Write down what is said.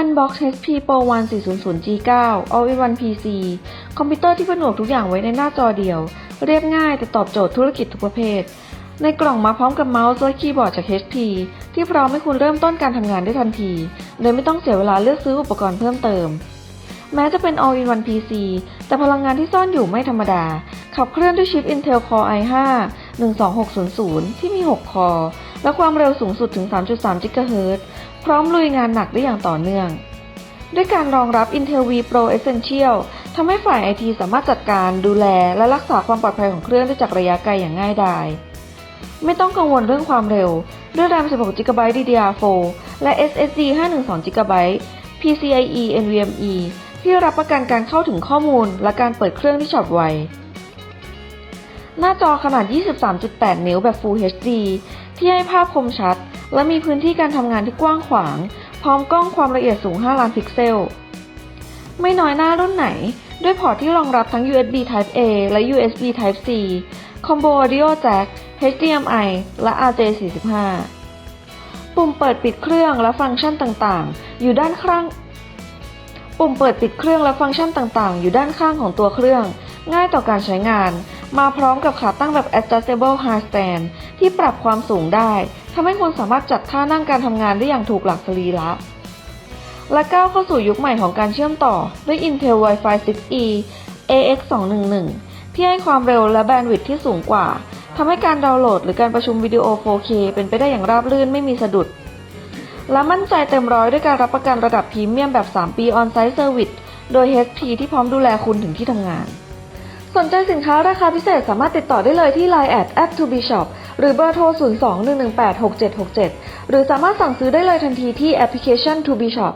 Unbox HP Pro One 400 G9 All-in-One PC คอมพิวเตอร์ที่ผนวกทุกอย่างไว้ในหน้าจอเดียว เรียบง่ายแต่ตอบโจทย์ธุรกิจทุกประเภท ในกล่องมาพร้อมกับเมาส์และคีย์บอร์ดจาก HP ที่พร้อมให้คุณเริ่มต้นการทำงานได้ทันที โดยไม่ต้องเสียเวลาเลือกซื้ออุปกรณ์เพิ่มเติม แม้จะเป็น All-in-One PC แต่พลังงานที่ซ่อนอยู่ไม่ธรรมดา ขับเคลื่อนด้วยชิป Intel Core i5 12600 ที่มี 6 คอร์และความเร็วสูงสุดถึง 3.3 GHz ร้อมลุยงานหนักได้อย่างต่อเนื่อง ด้วยการรองรับ Intel V Pro Essential ทำให้ฝ่าย IT สามารถจัดการดูแลและรักษาความปลอดภัยของเครื่องได้จากระยะไกลอย่างง่ายดาย ไม่ต้องกังวลเรื่องความเร็ว ด้วย RAM 16 GB DDR4 และ SSD 512 GB PCIe NVMe ที่รับประกันการเข้าถึงข้อมูลและการเปิดเครื่องที่ฉับไว หน้าจอขนาด 23.8 นิ้วแบบ Full HD ที่ให้ภาพคมชัด และมีพื้นที่การทำงานที่กว้างขวาง พร้อมกล้องความละเอียดสูง 5 ล้านพิกเซล ไม่น้อยหน้ารุ่นไหน ด้วยพอร์ตที่รองรับทั้ง USB Type A และ USB Type C Combo Audio Jack HDMI และ RJ45 ปุ่มเปิดปิดเครื่องและฟังก์ชันต่างๆ อยู่ด้านข้าง ปุ่มเปิดปิดเครื่องและฟังก์ชันต่างๆ อยู่ด้านข้างของตัวเครื่อง ง่ายต่อการใช้งาน มาพร้อมกับขาตั้งแบบ adjustable high stand ที่ปรับความสูงได้ทำให้คุณสามารถจัดท่านั่งการทำงานได้อย่างถูกหลักสรีระและก้าวเข้าสู่ยุคใหม่ของการเชื่อมต่อด้วย Intel Wi-Fi 6E AX211 ที่ให้ความเร็วและแบนด์วิดท์ที่สูงกว่าทำให้การดาวน์โหลดหรือการประชุมวิดีโอ 4K เป็นไปได้อย่างราบรื่นไม่มีสะดุด และมั่นใจเต็มร้อยด้วยการรับประกันระดับพรีเมียมแบบ 3 ปี On-Site Service โดย HP ที่พร้อมดูแลคุณถึงที่ทำงาน สนใจสินค้าราคาพิเศษสามารถติดต่อได้เลยที่ Line at at to be shop หรือเบอร์โทร 02-118-6767 หรือสามารถสั่งซื้อได้เลยทันทีที่แอปพลิเคชัน to be shop